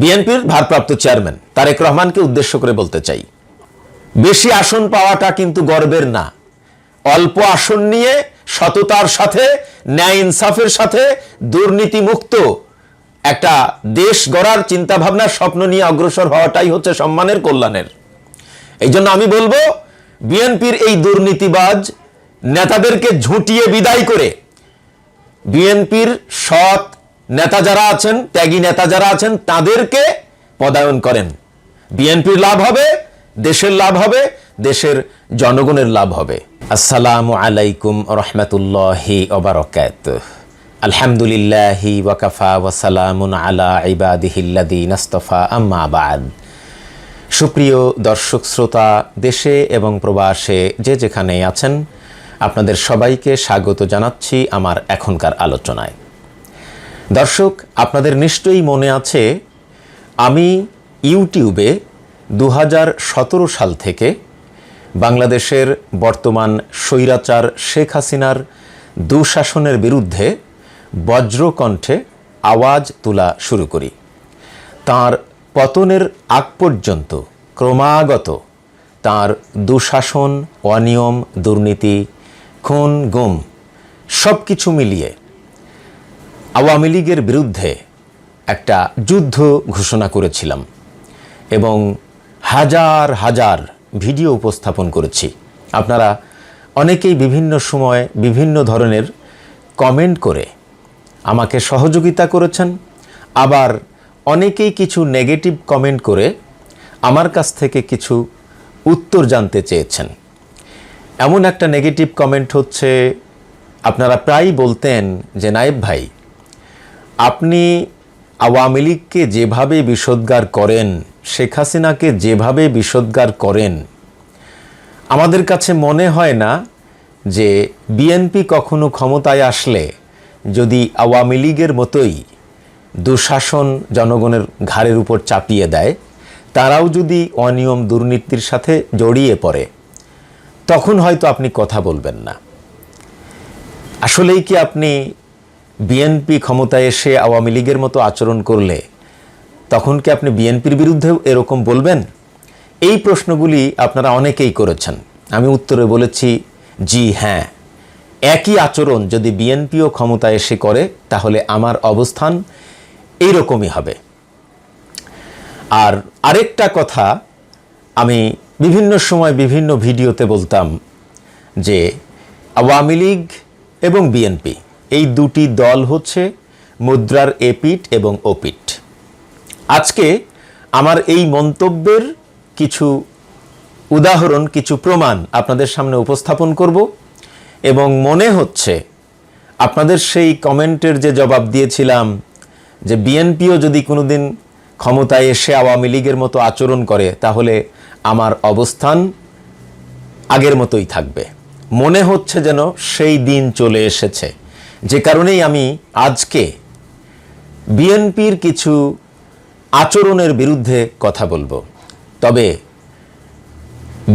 বিএনপির ভারপ্রাপ্ত চেয়ারম্যান তারেক রহমানকে উদ্দেশ্য করে বলতে চাই। বেশি আসন পাওয়াটা কিন্তু গর্বের না। অল্প আসন নিয়ে সততার সাথে, ন্যায় ইনসাফের সাথে দুর্নীতি মুক্ত একটা দেশ গড়ার চিন্তা ভাবনার স্বপ্ন নিয়ে অগ্রসর হওয়াটাই হচ্ছে সম্মানের কল্যাণের। এই জন্য আমি বলব, বিএনপির এই দুর্নীতিবাজ নেতাদেরকে ঝুঁটিয়ে বিদায় করে বিএনপির সৎ নেতা যারা আছেন, ত্যাগী নেতা যারা আছেন, তাদেরকে পদায়ন করেন। বিএনপির লাভ হবে, দেশের লাভ হবে, দেশের জনগণের লাভ হবে। আসসালামু আলাইকুম রহমতুল্লাহি ওবারকাত আলহামদুলিল্লাহি ওয়াকাফা ওয়াসালামুন আলা ইবাদিহিল্লাদিন আস্তফা, আম্মা বাদ। সুপ্রিয় দর্শক, শ্রোতা, দেশে এবং প্রবাসে যে যেখানে আছেন, আপনাদের সবাইকে স্বাগত জানাচ্ছি আমার এখনকার আলোচনায়। দর্শক, আপনাদের নিশ্চয়ই মনে আছে, আমি ইউটিউবে দু হাজার সতেরো সাল থেকে বাংলাদেশের বর্তমান স্বৈরাচার শেখ হাসিনার দুঃশাসনের বিরুদ্ধে বজ্রকণ্ঠে আওয়াজ তোলা শুরু করি। তার পতনের আগ পর্যন্ত ক্রমাগত তার দুঃশাসন, অনিয়ম, দুর্নীতি, খুন, গুম সব কিছু মিলিয়ে আওয়ামী লীগের বিরুদ্ধে একটা যুদ্ধ ঘোষণা করেছিলাম এবং হাজার হাজার ভিডিও উপস্থাপন করেছি। আপনারা অনেকেই বিভিন্ন সময় বিভিন্ন ধরনের কমেন্ট করে আমাকে সহযোগিতা করেছেন, আবার অনেকেই কিছু নেগেটিভ কমেন্ট করে আমার কাছ থেকে কিছু উত্তর জানতে চেয়েছেন। এমন একটা নেগেটিভ কমেন্ট হচ্ছে, আপনারা প্রায়ই বলতেন যে, নায়েব ভাই আপনি আওয়ামী লীগকে যেভাবে বিষোদ্গার করেন, শেখ হাসিনাকে যেভাবে বিষোদ্গার করেন, আমাদের কাছে মনে হয় না যে বিএনপি কখনো ক্ষমতায় আসলে যদি আওয়ামী লীগের মতোই দুঃশাসন জনগণের ঘাড়ের উপর চাপিয়ে দেয়, তারাও যদি অনিয়ম দুর্নীতির সাথে জড়িয়ে পড়ে, তখন হয়তো আপনি কথা বলবেন না। আসলেই কি আপনি বিএনপি ক্ষমতায় এসে আওয়ামী লীগের মতো আচরণ করলে তখন কি আপনি বিএনপির বিরুদ্ধেও এরকম বলবেন? এই প্রশ্নগুলি আপনারা অনেকেই করেছেন। আমি উত্তরে বলেছি, জি হ্যাঁ। একই আচরণ যদি বিএনপিও ক্ষমতায় এসে করে, তাহলে আমার অবস্থান এইরকমই হবে। আর আরেকটা কথা আমি বিভিন্ন সময় বিভিন্ন ভিডিওতে বলতাম যে আওয়ামী লীগ এবং বিএনপি এই দুটি দল হচ্ছে মুদ্রার এপিট এবং ওপিট আজকে আমার এই মন্তব্যের কিছু উদাহরণ, কিছু প্রমাণ আপনাদের সামনে উপস্থাপন করব এবং মনে হচ্ছে আপনাদের সেই কমেন্টের যে জবাব দিয়েছিলাম যে বিএনপিও যদি কোনোদিন ক্ষমতায় এসে আওয়ামী লীগের মতো আচরণ করে, তাহলে আমার অবস্থান আগের মতোই থাকবে। মনে হচ্ছে যেন সেই দিন চলে এসেছে। যে কারণেই আমি আজকে বিএনপির কিছু আচরণের বিরুদ্ধে কথা বলব। তবে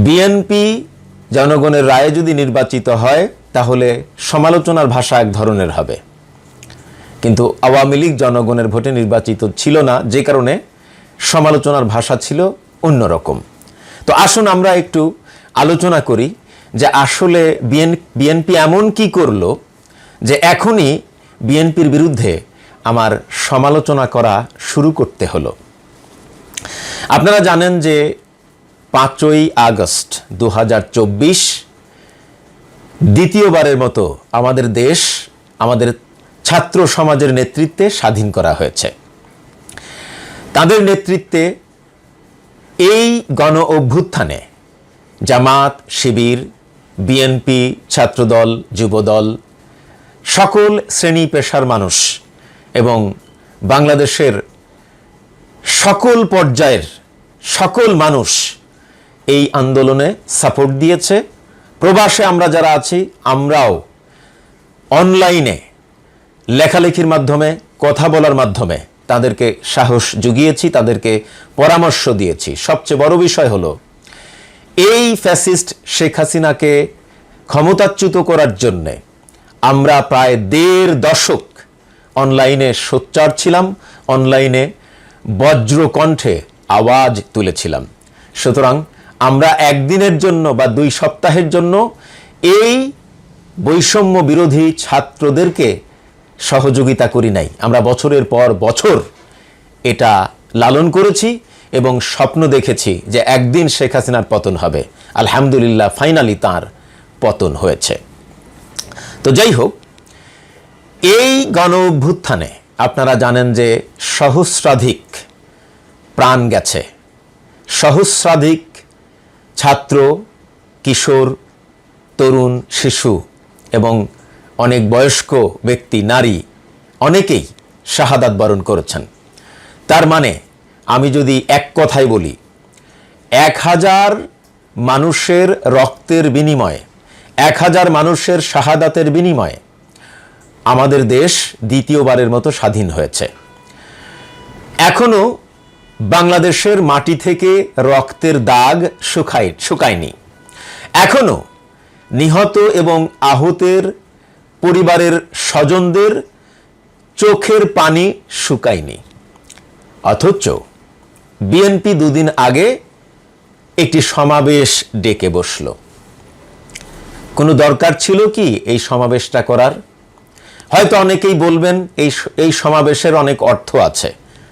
বিএনপি জনগণের রায়ে যদি নির্বাচিত হয়, তাহলে সমালোচনার ভাষা এক ধরনের হবে। কিন্তু আওয়ামী লীগ জনগণের ভোটে নির্বাচিত ছিল না, যে কারণে সমালোচনার ভাষা ছিল অন্যরকম। তো আসুন আমরা একটু আলোচনা করি যে আসলে বিএনপি এমন কি করল যে এখনই বিএনপির বিরুদ্ধে আমার সমালোচনা করা শুরু করতে হলো। আপনারা জানেন যে পাঁচই আগস্ট দু হাজার চব্বিশ দ্বিতীয়বারের মতো আমাদের দেশ আমাদের ছাত্র সমাজের নেতৃত্বে স্বাধীন করা হয়েছে। তাদের নেতৃত্বে এই গণ অভ্যুত্থানে জামাত, শিবির, বিএনপি, ছাত্রদল, যুবদল সকল শ্রেণি পেশার মানুষ এবং বাংলাদেশের সকল পর্যায়ের সকল মানুষ এই আন্দোলনে সাপোর্ট দিয়েছে। প্রবাসে আমরা যারা আছি, আমরাও অনলাইনে লেখালেখির মাধ্যমে, কথা বলার মাধ্যমে তাদেরকে সাহস জুগিয়েছি, তাদেরকে পরামর্শ দিয়েছি। সবচেয়ে বড় বিষয় হলো, এই ফ্যাসিস্ট শেখ হাসিনাকে ক্ষমতাচ্যুত করার জন্যে আমরা প্রায় দেড় দশক অনলাইনে সোচ্চার ছিলাম, অনলাইনে বজ্র কণ্ঠে আওয়াজ তুলেছিলাম। সুতরাং আমরা একদিনের জন্য বা দুই সপ্তাহের জন্য এই বৈষম্য বিরোধী ছাত্রদেরকে সহযোগিতা করি নাই। আমরা বছরের পর বছর এটা লালন করেছি এবং স্বপ্ন দেখেছি যে একদিন শেখ হাসিনার পতন হবে। আলহামদুলিল্লাহ ফাইনালি তার পতন হয়েছে। তো যাই হোক এই গণ অভ্যুত্থানে আপনারা জানেন যে সহস্রাধিক প্রাণ গেছে। সহস্রাধিক ছাত্র, কিশোর, তরুণ, শিশু এবং অনেক বয়স্ক ব্যক্তি, নারী অনেকেই শাহাদাত বরণ করেছেন। তার মানে আমি যদি এক কথায় বলি, এক হাজার মানুষের রক্তের বিনিময়ে এক হাজার মানুষের শাহাদাতের বিনিময়ে আমাদের দেশ দ্বিতীয়বারের মতো স্বাধীন হয়েছে। এখনও বাংলাদেশের মাটি থেকে রক্তের দাগ শুকায় শুকায়নি। এখনও নিহত এবং আহতের পরিবারের স্বজনদের চোখের পানি শুকায়নি। অথচ বিএনপি দুদিন আগে একটি সমাবেশ ডেকে বসল। কোনো দরকার ছিল কি এই সমাবেশটা করার? হয়তো অনেকেই বলবেন এই এই সমাবেশের অনেক অর্থ আছে।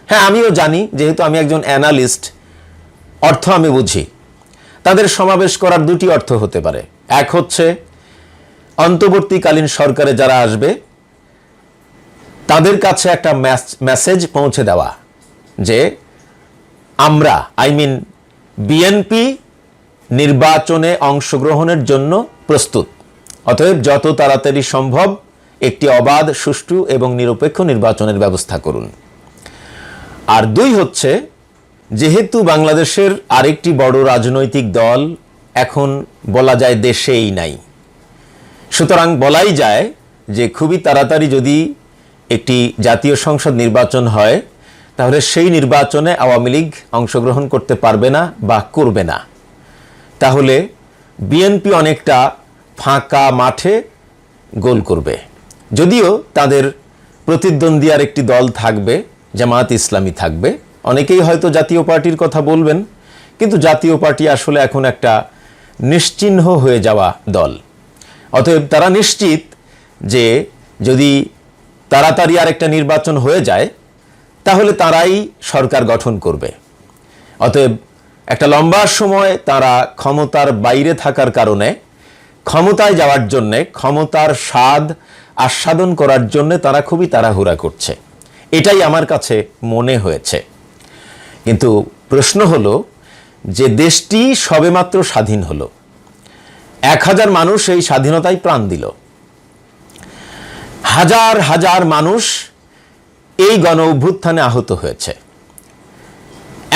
হ্যাঁ আমিও জানি, যেহেতু আমি একজন অ্যানালিস্ট, অর্থ আমি বুঝি। তাদের সমাবেশ করার দুটি অর্থ হতে পারে। এক হচ্ছে, অন্তর্বর্তীকালীন সরকারে যারা আসবে, তাদের কাছে একটা মেসেজ পৌঁছে দেওয়া যে আমরা, আই মিন বিএনপি নির্বাচনে অংশগ্রহণের জন্য প্রস্তুত। অতএব যত তাড়াতাড়ি সম্ভব একটি অবাধ, সুষ্ঠু এবং নিরপেক্ষ নির্বাচনের ব্যবস্থা করুন। আর দুই হচ্ছে, যেহেতু বাংলাদেশের আরেকটি বড় রাজনৈতিক দল এখন বলা যায় দেশেই নাই। সুতরাং বলাই যায় যে খুবই তাড়াতাড়ি যদি একটি জাতীয় সংসদ নির্বাচন হয়, তাহলে সেই নির্বাচনে আওয়ামী লীগ অংশগ্রহণ করতে পারবে না বা করবে না। তাহলে বিএনপি অনেকটা ফাঁকা মাঠে গোল করবে। যদিও তাদের প্রতিদ্বন্দ্বী আর একটি দল থাকবে, জামায়াত ইসলামী থাকবে। অনেকেই হয়তো জাতীয় পার্টির কথা বলবেন, কিন্তু জাতীয় পার্টি আসলে এখন একটা নিশ্চিহ্ন হয়ে যাওয়া দল। অতএব তারা নিশ্চিত যে যদি তাড়াতাড়ি আর একটা নির্বাচন হয়ে যায়, তাহলে তারাই সরকার গঠন করবে। অতএব একটা লম্বা সময় তারা ক্ষমতার বাইরে থাকার কারণে ক্ষমতায় যাওয়ার জন্যে, ক্ষমতার স্বাদ আস্বাদন করার জন্যে তারা খুবই তাড়াহুড়া করছে। এটাই আমার কাছে মনে হয়েছে। কিন্তু প্রশ্ন হলো যে দেশটি সবেমাত্র স্বাধীন হলো। এক হাজার মানুষ এই স্বাধীনতায় প্রাণ দিল। হাজার হাজার মানুষ এই গণ অভ্যুত্থানে আহত হয়েছে।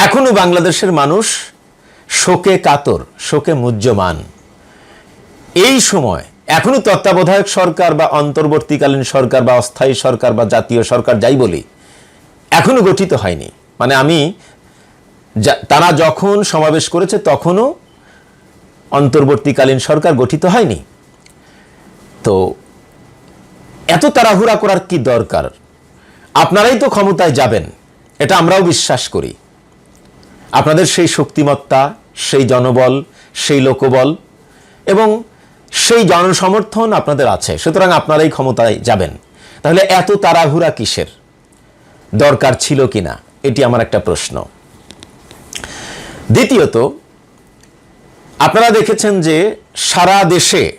এখনও বাংলাদেশের মানুষ শোকে কাতর, শোকে মুহ্যমান এই সময় এখনও তত্ত্বাবধায়ক সরকার বা অন্তর্বর্তীকালীন সরকার বা অস্থায়ী সরকার বা জাতীয় সরকার যাই বলি, এখনও গঠিত হয়নি। মানে আমি তারা যখন সমাবেশ করেছে তখনও অন্তর্বর্তীকালীন সরকার গঠিত হয়নি। তো এত তাড়াহুড়া করার কি দরকার? আপনারাই তো ক্ষমতায় যাবেন, এটা আমরাও বিশ্বাস করি। আপনাদের সেই শক্তিমত্তা, সেই জনবল, সেই লোকবল এবং সেই জনসমর্থন আপনাদের আছে। সুতরাং আপনারাই ক্ষমতায় যাবেন। তাহলে এত তাড়াহুড়া কিসের? দরকার ছিল কিনা? এটি আমার একটা প্রশ্ন। দ্বিতীয়ত, আপনারা দেখেছেন যে সারা দেশে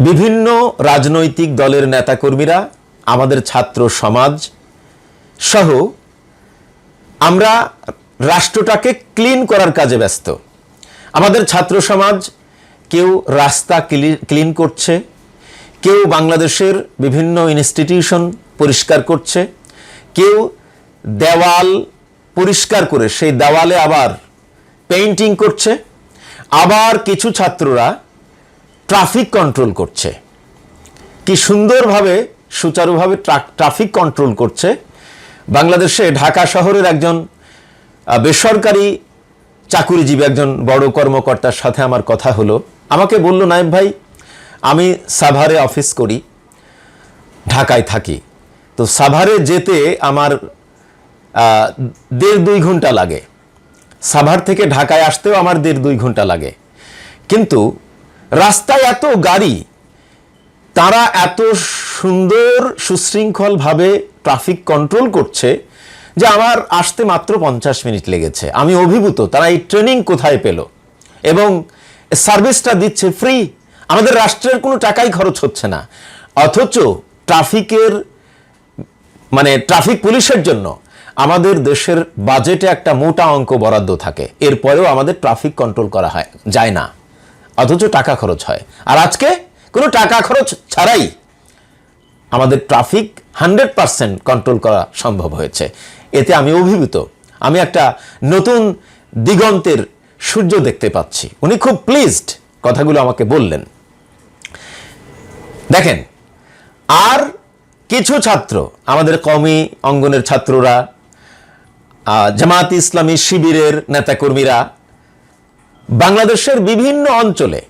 বিভিন্ন রাজনৈতিক দলের নেতাকর্মীরা, আমাদের ছাত্র সমাজ সহ আমরা রাষ্ট্রটাকে ক্লিন করার কাজে ব্যস্ত। আমাদের ছাত্র সমাজ, কেউ রাস্তা ক্লিন করছে, কেউ বাংলাদেশের বিভিন্ন ইনস্টিটিউশন পরিষ্কার করছে, কেউ দেওয়াল পরিষ্কার করে, সেই দেওয়ালে আবার পেইন্টিং করছে, আবার কিছু ছাত্ররা ট্রাফিক কন্ট্রোল করছে। কি সুন্দরভাবে, সুচারুভাবে ট্রা- ট্রাফিক কন্ট্রোল করছে বাংলাদেশে ঢাকা শহরের একজন বেসরকারি চাকুরিজীবী একজন বড় কর্মকর্তার সাথে আমার কথা হলো। আমাকে বলল, নায়েব ভাই, আমি সাভারে অফিস করি, ঢাকায় থাকি। তো সাভারে যেতে আমার দেড় দুই ঘণ্টা লাগে। সাভার থেকে ঢাকায় আসতেও আমার দেড় দুই ঘণ্টা লাগে। কিন্তু রাস্তায় এত গাড়ি তারা এত সুন্দর, সুশৃঙ্খলভাবে ট্রাফিক কন্ট্রোল করছে যে আমার আসতে মাত্র পঞ্চাশ মিনিট লেগেছে। আমি অভিভূত, তারা এই ট্রেনিং কোথায় পেল? এবং সার্ভিসটা দিচ্ছে ফ্রি আমাদের রাষ্ট্রের কোনো টাকাই খরচ হচ্ছে না। অথচ ট্রাফিকের মানে ট্রাফিক পুলিশের জন্য আমাদের দেশের বাজেটে একটা মোটা অঙ্ক বরাদ্দ থাকে। এরপরেও আমাদের ট্রাফিক কন্ট্রোল করা হয়, যায় না। অথচ টাকা খরচ হয়। আর আজকে কোনো টাকা খরচ ছাড়াই আমাদের ট্রাফিক হান্ড্রেড পার্সেন্ট কন্ট্রোল করা সম্ভব হয়েছে। এতে আমি অভিভূত। আমি একটা নতুন দিগন্তের সূর্য দেখতে পাচ্ছি। উনি খুব প্লিজড কথাগুলো আমাকে বললেন। দেখেন, আর কিছু ছাত্র, আমাদের কমি অঙ্গনের ছাত্ররা জামাত ইসলামী শিবিরের নেতাকর্মীরা, বাংলাদেশের বিভিন্ন অঞ্চলে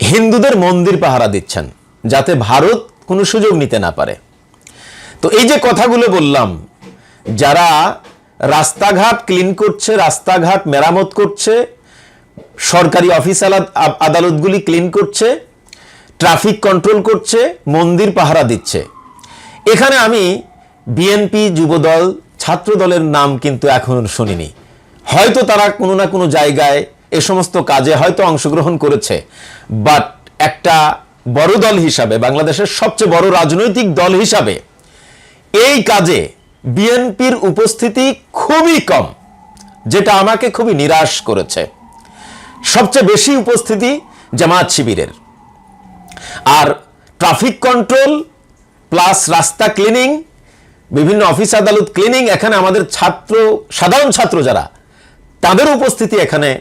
হিন্দুদের মন্দির পাহারা দিচ্ছেন, যাতে ভারত কোনো সুযোগ নিতে না পারে। তো এই যে কথাগুলো বললাম, যারা রাস্তাঘাট ক্লিন করছে, রাস্তাঘাট মেরামত করছে, সরকারি অফিস আদালতগুলি ক্লিন করছে ট্রাফিক কন্ট্রোল করছে, মন্দির পাহারা দিচ্ছে। এখানে আমি বিএনপি যুবদল ছাত্র দলের নাম কিন্তু এখনও শুনিনি। হয়তো তারা কোনো না কোনো জায়গায় এ সমস্ত কাজে হয়তো অংশগ্রহণ করেছে। বাট একটা বড় দল হিসাবে, বাংলাদেশের সবচেয়ে বড় রাজনৈতিক দল হিসাবে, এই কাজে বিএনপির উপস্থিতি খুবই কম, যেটা আমাকে খুবই নিরাশ করেছে। সবচেয়ে বেশি উপস্থিতি জামাত শিবিরের। আর ট্রাফিক কন্ট্রোল প্লাস রাস্তা ক্লিনিং বিভিন্ন অফিস আদালত ক্লিনিং এখানে আমাদের ছাত্র, সাধারণ ছাত্র যারা, তাদের উপস্থিতি এখানে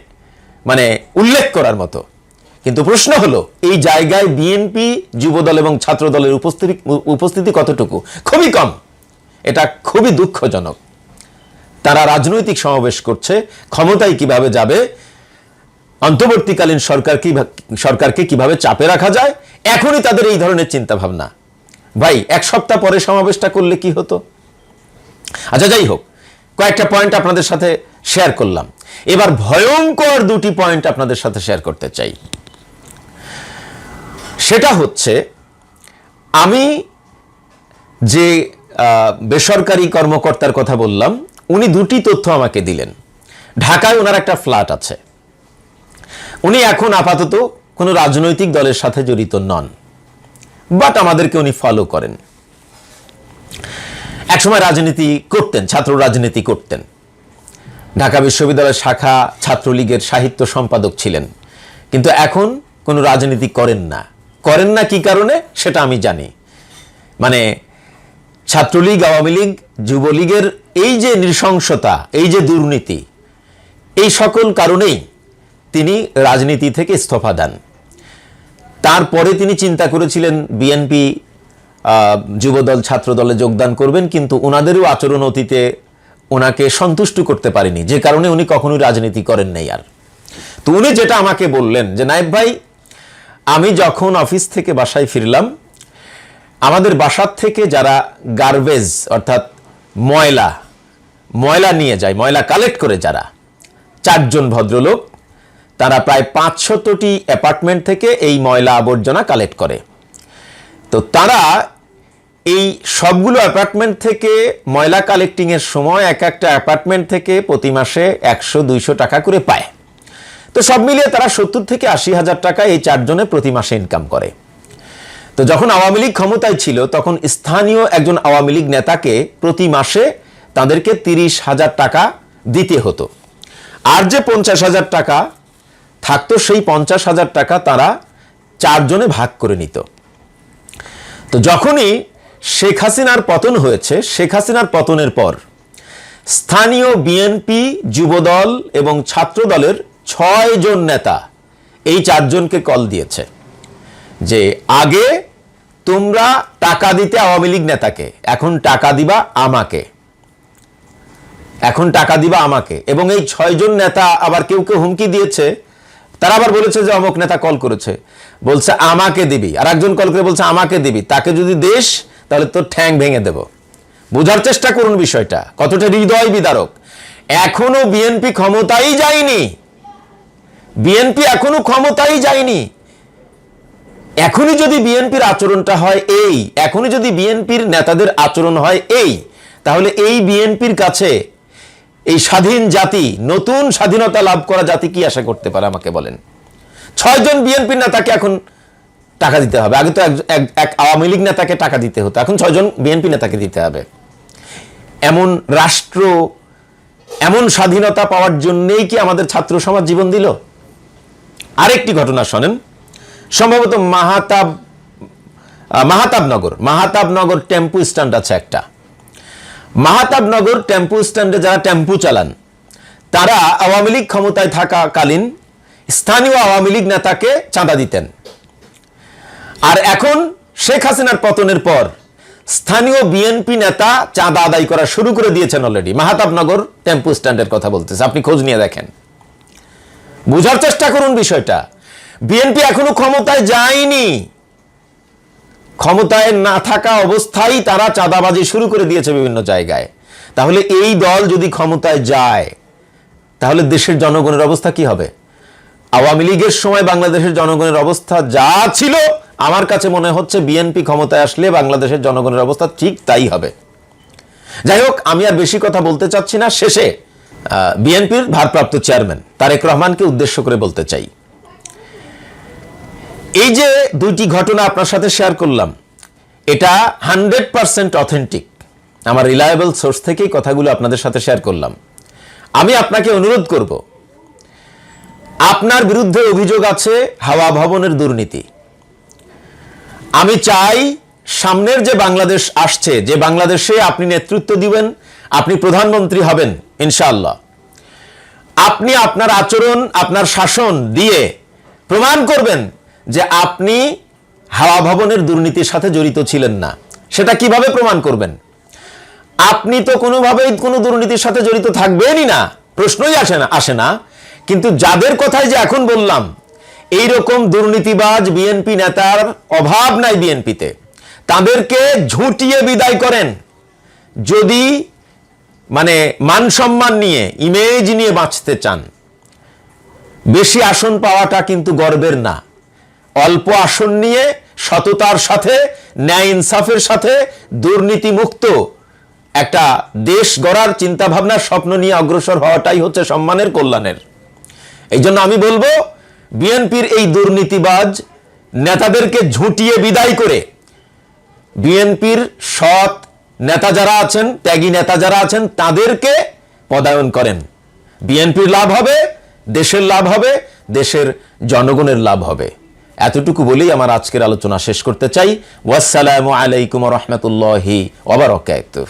মানে উল্লেখ করার মতো। কিন্তু প্রশ্ন হলো, এই জায়গায় বিএনপি যুবদল এবং ছাত্র দলের উপস্থিতি উপস্থিতি কতটুকু? খুবই কম। এটা খুবই দুঃখজনক। তারা রাজনৈতিক সমাবেশ করছে, ক্ষমতায় কীভাবে যাবে, অন্তর্বর্তীকালীন সরকার কি সরকারকে কীভাবে চাপে রাখা যায়, এখনই তাদের এই ধরনের চিন্তা ভাবনা ভাই, এক সপ্তাহ পরে সমাবেশটা করলে কি হতো? আচ্ছা যাই হোক, কয়েকটা পয়েন্ট আপনাদের সাথে শেয়ার করলাম। এবার ভয়ঙ্কর দুটি পয়েন্ট আপনাদের সাথে শেয়ার করতে চাই। সেটা হচ্ছে, আমি যে বেসরকারি কর্মকর্তার কথা বললাম, উনি দুটি তথ্য আমাকে দিলেন। ঢাকায় ওনার একটা ফ্ল্যাট আছে। উনি এখন আপাতত কোনো রাজনৈতিক দলের সাথে জড়িত নন বাট আমাদেরকে উনি ফলো করেন। একসময় রাজনীতি করতেন, ছাত্র রাজনীতি করতেন। ঢাকা বিশ্ববিদ্যালয়ের শাখা ছাত্রলীগের সাহিত্য সম্পাদক ছিলেন। কিন্তু এখন কোনো রাজনীতি করেন না। করেন না কি কারণে? সেটা আমি জানি। মানে ছাত্রলীগ, আওয়ামী লীগ, যুবলীগের এই যে নৃশংসতা, এই যে দুর্নীতি, এই সকল কারণেই তিনি রাজনীতি থেকে ইস্তফা দেন। তারপরে তিনি চিন্তা করেছিলেন, বিএনপি যুবদল, ছাত্রদলে যোগদান করবেন, কিন্তু ওনাদেরও আচরণ অতীতে ওনাকে সন্তুষ্ট করতে পারেনি, যে কারণে উনি কখনোই রাজনীতি করেন নাই আর। তো উনি যেটা আমাকে বললেন যে, নায়েব ভাই, আমি যখন অফিস থেকে বাসায় ফিরলাম, আমাদের বাসার থেকে যারা গার্বেজ, অর্থাৎ ময়লা ময়লা নিয়ে যায়, ময়লা কালেক্ট করে যারা, চারজন ভদ্রলোক, তারা প্রায় পাঁচশতটি অ্যাপার্টমেন্ট থেকে এই ময়লা আবর্জনা কালেক্ট করে। তো তারা এই সবগুলো অ্যাপার্টমেন্ট থেকে ময়লা কালেক্টিংয়ের সময় এক একটা অ্যাপার্টমেন্ট থেকে প্রতি মাসে একশো, দুইশো টাকা করে পায়। তো সব মিলিয়ে তারা সত্তর থেকে আশি হাজার টাকা এই চারজনে প্রতি মাসে ইনকাম করে। তো যখন আওয়ামী লীগ ক্ষমতায় ছিল, তখন স্থানীয় একজন আওয়ামী লীগ নেতাকে প্রতি মাসে তাদেরকে তিরিশ হাজার টাকা দিতে হতো। আর যে পঞ্চাশ হাজার টাকা থাকতো, সেই পঞ্চাশ হাজার টাকা তারা চারজনে ভাগ করে নিত। তো যখনই শেখ হাসিনার পতন হয়েছে। শেখ হাসিনার পতনের পর স্থানীয় বিএনপি, যুবদল এবং ছাত্র দলের ছয় জন নেতা এই চারজনকে কল দিয়েছে যে, আগে তোমরা টাকা দিতে আওয়ামী লীগ নেতাকে, এখন টাকা দিবা আমাকে। এখন টাকা দিবা আমাকে। এবং এই ছয়জন নেতা আবার কেউ কেউ হুমকি দিয়েছে। তারা আবার বলেছে যে, অমুক নেতা কল করেছে। বলছে, আমাকে দিবি। আর একজন কল করে বলছে, আমাকে দিবি। তাকে যদি দেশ তাহলে তোর ঠ্যাং ভেঙে দেব। বোঝার চেষ্টা করুন বিষয়টা। কতটা হৃদয় বিদারক? এখনও বিএনপি ক্ষমতাই যায়নি। বিএনপি এখনও ক্ষমতাই যায়নি। এখনই যদি বিএনপির আচরণটা হয় এই, এখনই যদি বিএনপির নেতাদের আচরণ হয় এই, তাহলে এই বিএনপির কাছে এই স্বাধীন জাতি, নতুন স্বাধীনতা লাভ করা জাতি কি আশা করতে পারে আমাকে বলেন? ছয়জন বিএনপির নেতাকে এখন টাকা দিতে হবে। আগে তো এক- আওয়ামী লীগ নেতাকে টাকা দিতে হতো। এখন ছয়জন বিএনপি নেতাকে দিতে হবে। এমন রাষ্ট্র, এমন স্বাধীনতা পাওয়ার জন্যেই কি আমাদের ছাত্র সমাজ জীবন দিল? আরেকটি ঘটনা শোনেন। সম্ভবত মাহাতাব মাহাতাবনগর মাহাতাবনগর টেম্পু স্ট্যান্ড আছে একটা। মাহাতাবনগর টেম্পু স্ট্যান্ডে যারা টেম্পু চালান, তারা আওয়ামী লীগ ক্ষমতায় থাকাকালীন স্থানীয় আওয়ামী লীগ নেতাকে চাঁদা দিতেন। আর এখন শেখ হাসিনার পতনের পর স্থানীয় বিএনপি নেতা চাঁদা আদায় করা শুরু করে দিয়েছেন অলরেডি মাহাতাবনগর টেম্পু স্ট্যান্ডের কথা বলতেছে। আপনি খোঁজ নিয়ে দেখেন। বুঝার চেষ্টা করুন বিষয়টা। বিএনপি এখনও ক্ষমতায় যায়নি। ক্ষমতায় না থাকা অবস্থায় তারা চাঁদাবাজি শুরু করে দিয়েছে বিভিন্ন জায়গায়। তাহলে এই দল যদি ক্ষমতায় যায়, তাহলে দেশের জনগণের অবস্থা কি হবে? আওয়ামী লীগের সময় বাংলাদেশের জনগণের অবস্থা যা ছিল আমার কাছে মনে হচ্ছে বিএনপি ক্ষমতায় আসলে বাংলাদেশের জনগণের অবস্থা ঠিক তাই হবে। যাই হোক, আমি আর বেশি কথা বলতে চাচ্ছি না। শেষে বিএনপির ভারপ্রাপ্ত চেয়ারম্যান তারেক রহমানকে উদ্দেশ্য করে বলতে চাই। এই যে দুইটি ঘটনা আপনার সাথে শেয়ার করলাম, এটা হান্ড্রেড পারসেন্ট অথেন্টিক। আমার রিলায়েবল সোর্স থেকেই কথাগুলো আপনাদের সাথে শেয়ার করলাম। আমি আপনাকে অনুরোধ করব, আপনার বিরুদ্ধে অভিযোগ আছে হাওয়া ভবনের দুর্নীতি। আমি চাই সামনের যে বাংলাদেশ আসছে, যে বাংলাদেশে আপনি নেতৃত্ব দিবেন, আপনি প্রধানমন্ত্রী হবেন, ইনশাআল্লাহ। আপনি আপনার আচরণ, আপনার শাসন দিয়ে প্রমাণ করবেন যে আপনি হাওয়া ভবনের দুর্নীতির সাথে জড়িত ছিলেন না। সেটা কীভাবে প্রমাণ করবেন? আপনি তো কোনোভাবেই কোনো দুর্নীতির সাথে জড়িত থাকবেনই না, প্রশ্নই আসে না আসে না। কিন্তু যাদের কথাই যে এখন বললাম এই রকম দুর্নীতিবাজ বিএনপি নেতার অভাব নাই বিএনপিতে। তাদেরকে ঝুঁটিয়ে বিদায় করেন। যদি মানে মান সম্মান নিয়ে ইমেজ নিয়ে বাঁচতে চান, বেশি আসন পাওয়াটা কিন্তু গর্বের না। অল্প আসন নিয়ে সততার সাথে, ন্যায় ইনসাফের সাথে দুর্নীতিমুক্ত একটা দেশ গড়ার চিন্তাভাবনার স্বপ্ন নিয়ে অগ্রসর হওয়াটাই হচ্ছে সম্মানের কল্যাণের। এই জন্য আমি বলব বিএনপির এই দুর্নীতিবাজ নেতাদেরকে ঝুঁটিয়ে বিদায় করে বিএনপির সৎ নেতা যারা আছেন, ত্যাগী নেতা যারা আছেন, তাদেরকে পদায়ন করেন। বিএনপির লাভ হবে, দেশের লাভ হবে, দেশের জনগণের লাভ হবে। এতটুকু বলেই আমার আজকের আলোচনা শেষ করতে চাই। ওয়াসসালামু আলাইকুম রহমতুল্লাহি ওবরাকাতুহ